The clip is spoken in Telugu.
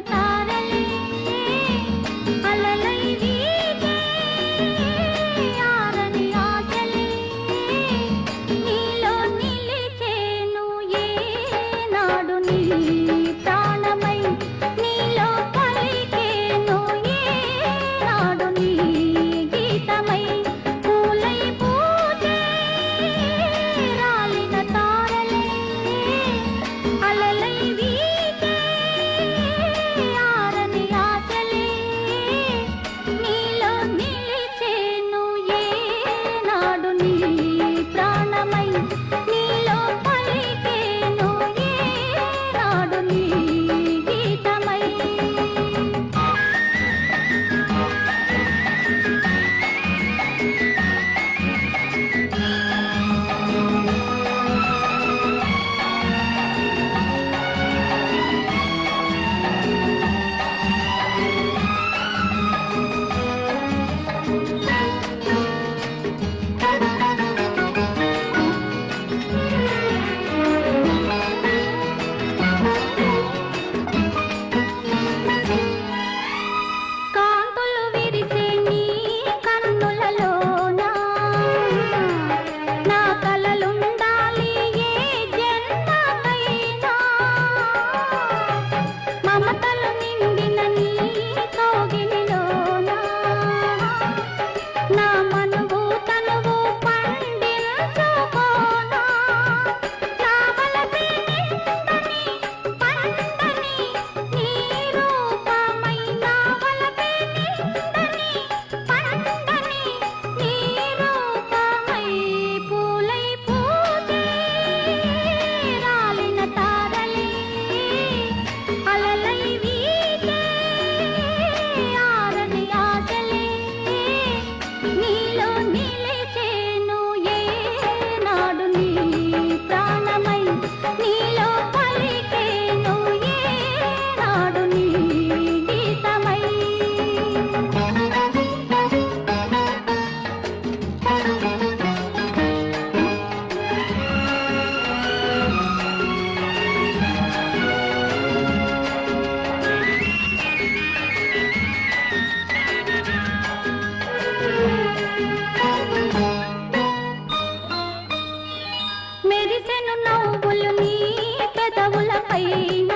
ता మెరిసెను నవ్వులు నీ పెదవుల పైన.